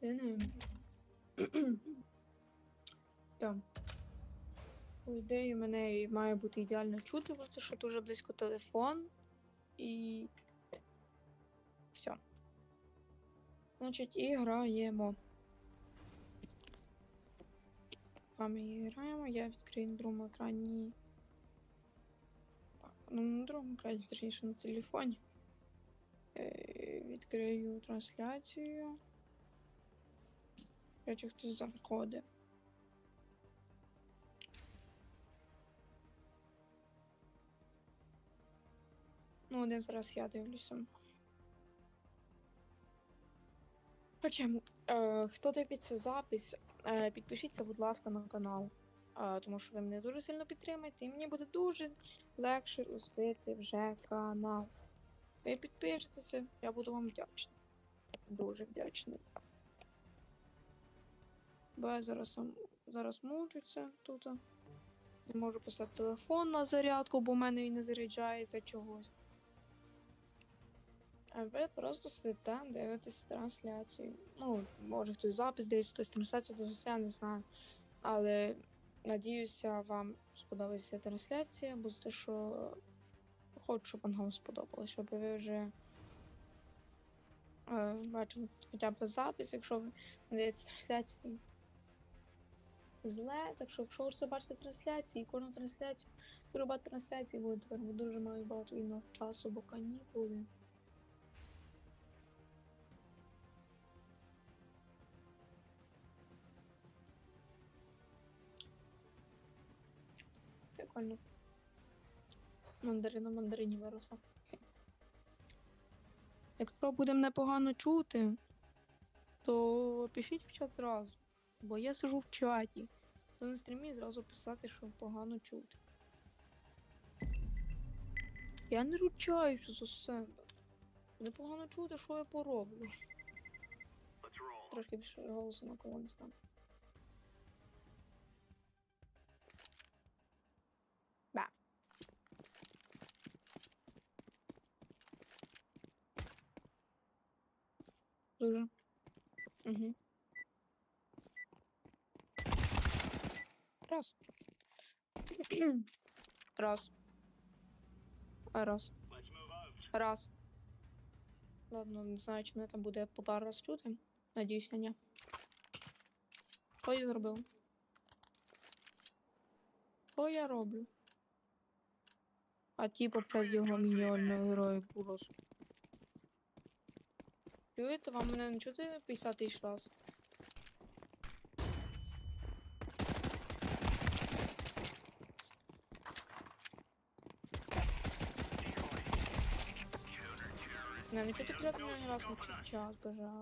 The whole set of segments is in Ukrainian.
Не. Так. По ідеї, мене має бути ідеально чути, бо це що дуже близько телефон і. Все. Значить, і граємо. Там і граємо, я відкрию на другому екрані. Ну, на другому екрані, точніше на телефоні. Е, Відкрию трансляцію. Речі, хтось заходить. Ну, один зараз я дивлюся. Хоча, е, хто дивиться запис, е, підпишіться, будь ласка, на канал. Е, тому що ви мене дуже сильно підтримаєте, і мені буде дуже легше розвити вже канал. Ви підпишетеся, я буду вам вдячний. Дуже вдячний. Бо я зараз, зараз мучуся тут. Не можу поставити телефон на зарядку, бо в мене він не заряджається чогось. А ви просто сидите, дивитесь трансляцію. Ну, може хтось запис десь, хтось трансляцію, то я не знаю. Але надіюся, вам сподобається трансляція, бо те, що хочу, щоб вона вам сподобалася, щоб ви вже е, бачили хоча б запис, якщо ви дивитесь трансляції. Зле, так що якщо хочете бачити трансляції, кожну трансляцію, робити трансляції буде тепер, бо дуже маю багато вільного часу, бо канікули. Прикольно. Мандарина мандарині виросла. Якщо буде мене погано чути, то пишіть в чат зразу. Бо я сижу в чаті. То на стрімі зразу писати, що погано чути. Я не ручаюся за себе. Буде погано чути, що я пороблю. Трошки більше голосу на кого не знаю. Ба. Дуже. Угу. Раз. Раз. Раз. Раз. Ладно, не знаю, чи мене там буде по пару раз чути. Надіюся, ні. Що я зробив? Що я роблю? А типу перед його мініального героя просто. Чуєте, вам мене не чути 50 тисяч раз? Не, не чути 50 мільйонів раз на час, бажа.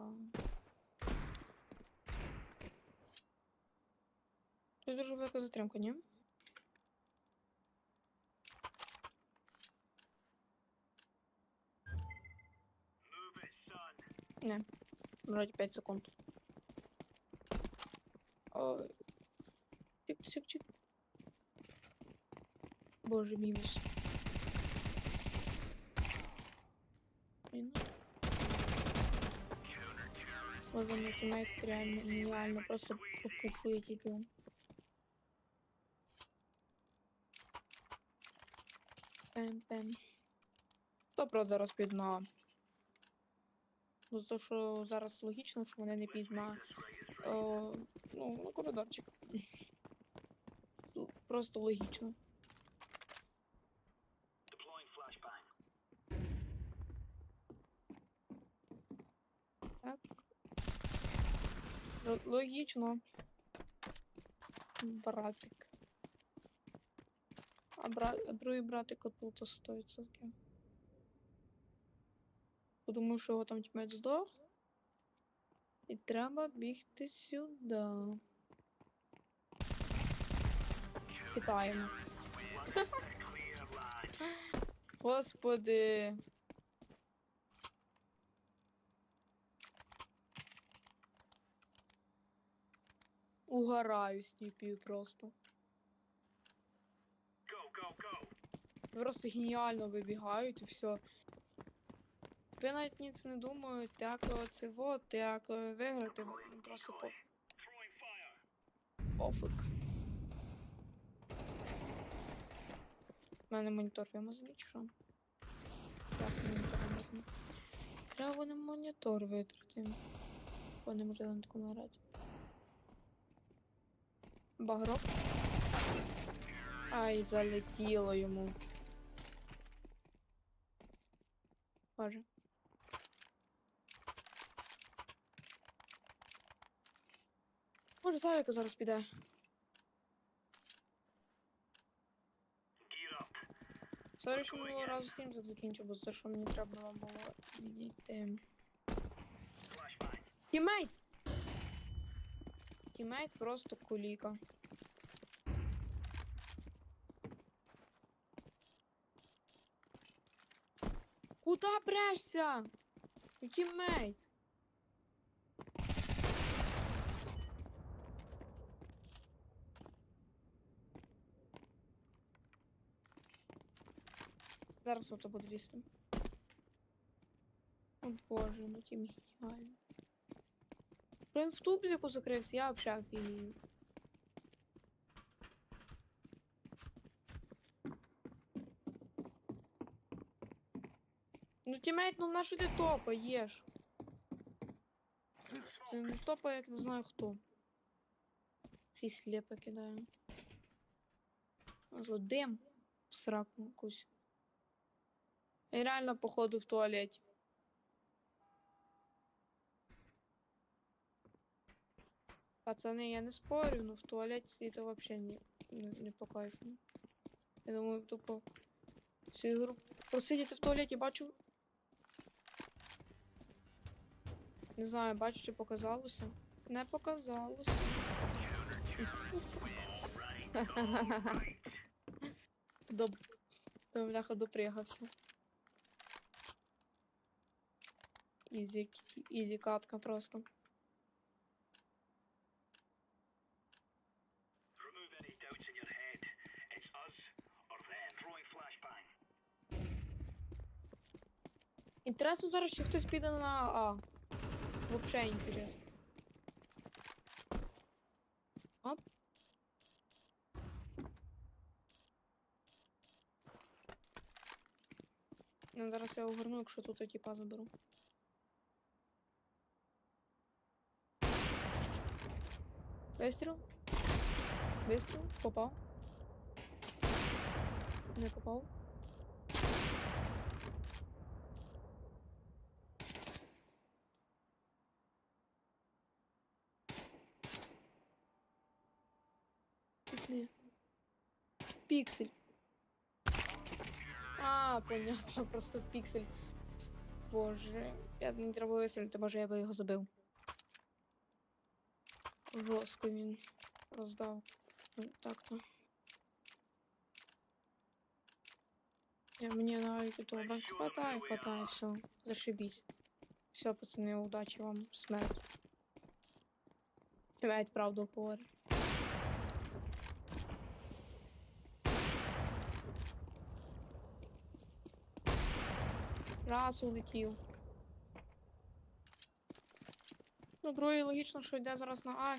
Тут дуже велика затримка, ні? Не. Вроде 5 секунд. Ой. Чик, чик, чик. Боже, мінус. Мінус. Боже, мій тімейт реально геніально, просто попушує тільки. Пем-пем. Добро зараз під на. Ну, то, що зараз логічно, що вони не підуть на, е, ну, на коридорчик. Просто логічно. Логічно. Братик. А, брат, а другий братик тут 100%. Подумав, що його там тімець здох. І треба бігти сюди. Line. Господи. Угораю з тіпів просто. Go, go, go. Просто геніально вибігають і все. Типи навіть ніц не думають, як це вот, як виграти, їм просто пофіг. Пофіг. У мене монітор вимазаний, чи що? Так, монітор вимазаний. Треба буде монітор витрати. Бо неможливо на такому грати. Багрок. Ай, залетіло йому. Боже. Може, Савіка зараз піде. Сорі, що минулого разу стрім так закінчив, бо за що мені треба було відійти. Тімейт! Тімейт просто куліка. Куда прешся? Ну, Тімейт! Зараз ото буде лізти. О боже, ну тім геніально. Він в тубзику закрився, я взагалі офігію. Ну тімейт, ну на що ти топаєш? Ти не топає, як не знаю хто. Сліпо кидає. А дим в сраку якусь. І реально, походу, в туалеті. Пацаны, я не спорю, но в туалете світа вообще не, не, не по кайфу. Я думаю, тупо всю ігру просидіти в туалеті бачу. Не знаю, бачу, чи показалося. Не показалося. До... До бляха допрягався. Ізі, ізі катка просто. Інтересно зараз, чи хтось піде на А. Вообще інтересно. Оп. Ну, зараз я огорну, якщо тут типа заберу. Вистріл. Вистріл. Попав. Не попав. Пікни. Піксель. А, понятно, просто піксель. Боже, я не треба було вистрілити, може я би його забив. Жорстко він роздав. Ну, Так-то. Мені навіть того банку хватає, хватає, все, зашибісь. Все, пацани, удачі вам, смерть. Навіть правду говорить. Раз улетів. Ну, другий логічно, що йде зараз на А.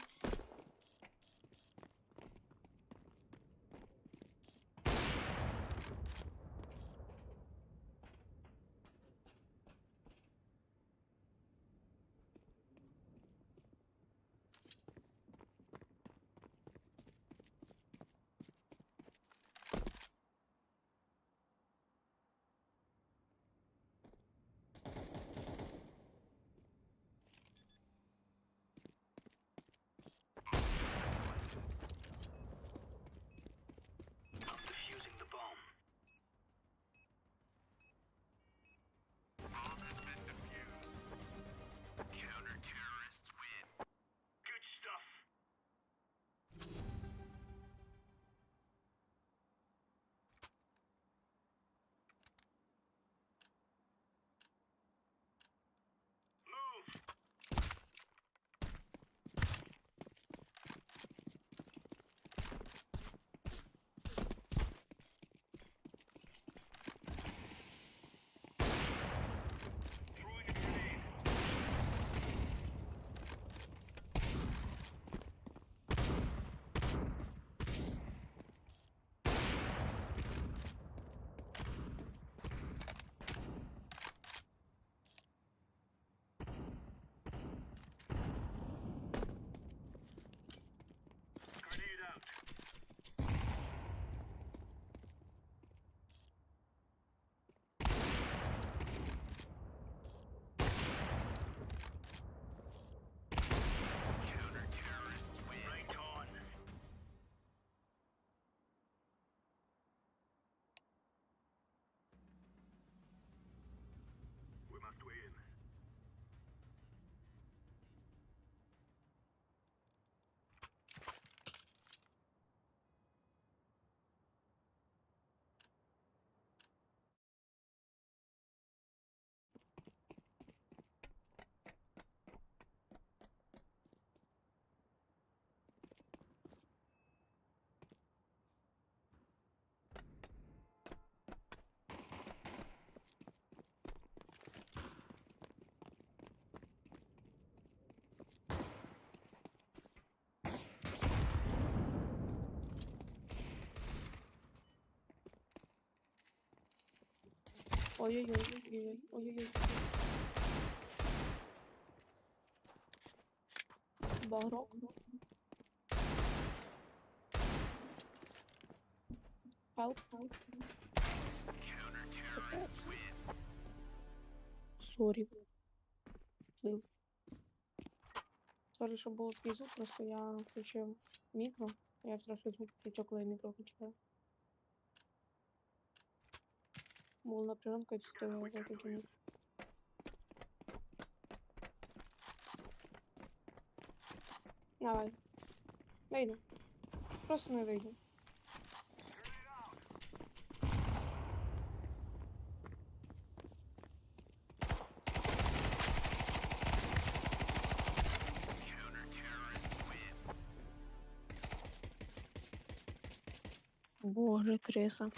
Ой-ой-ой, ой-ой-ой. Багрок. Help, help. Сорі. Сорі, що було звук, просто я включив мікро. Я трошки звук включив, коли я мікро включив. Була напряженка, і то я виключив мікро. Давай. Вийду. Просто не вийду. Боже, криса.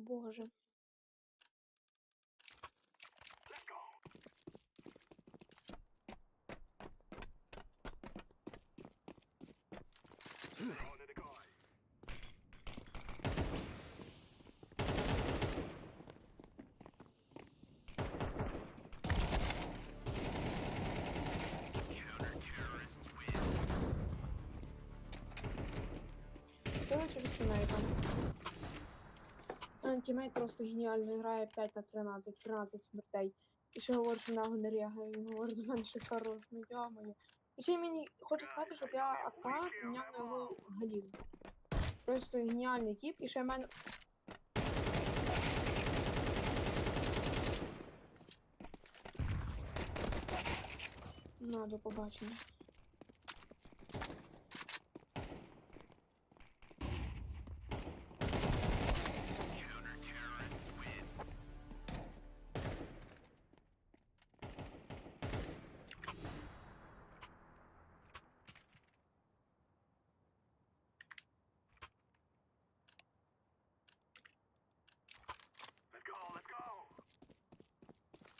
Боже. Все через фонариком. Тімейт просто геніально грає 5 на 13, 13 смертей. І ще говорить, що не рягає, він говорить до мене, що хорош, ну я-моє. І ще мені хоче сказати, щоб я АК поміняв на його галів. Просто геніальний тип, і ще в мене. На, до побачення.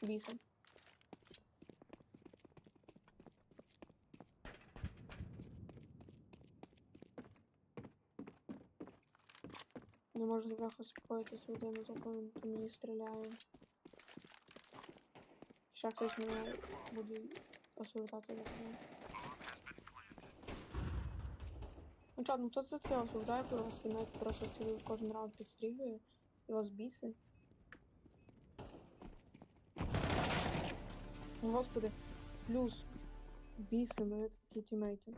Бісом. Не можу бляха спокоїтись людину, тільки він по мені стріляє. Ще хтось мене буде осуждати за це. Ну чат, ну хто це таке осуждає, коли вас кінець просто цілий кожен раунд підстрілює і вас біси? Господи, плюс біси мене такі тімейти.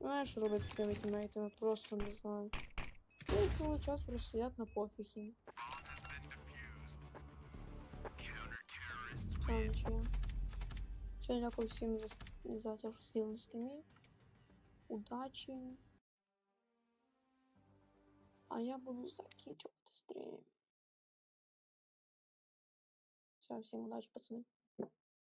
Знаєш, що робити з такими тімейтами? Просто не знаю. Ну, цілий час просто сидять на пофігі. Все, нічого. Все, дякую всім за, за те, що сиділи на стрімі. Удачі. А я буду закінчувати стрім. Всім удачі, пацани.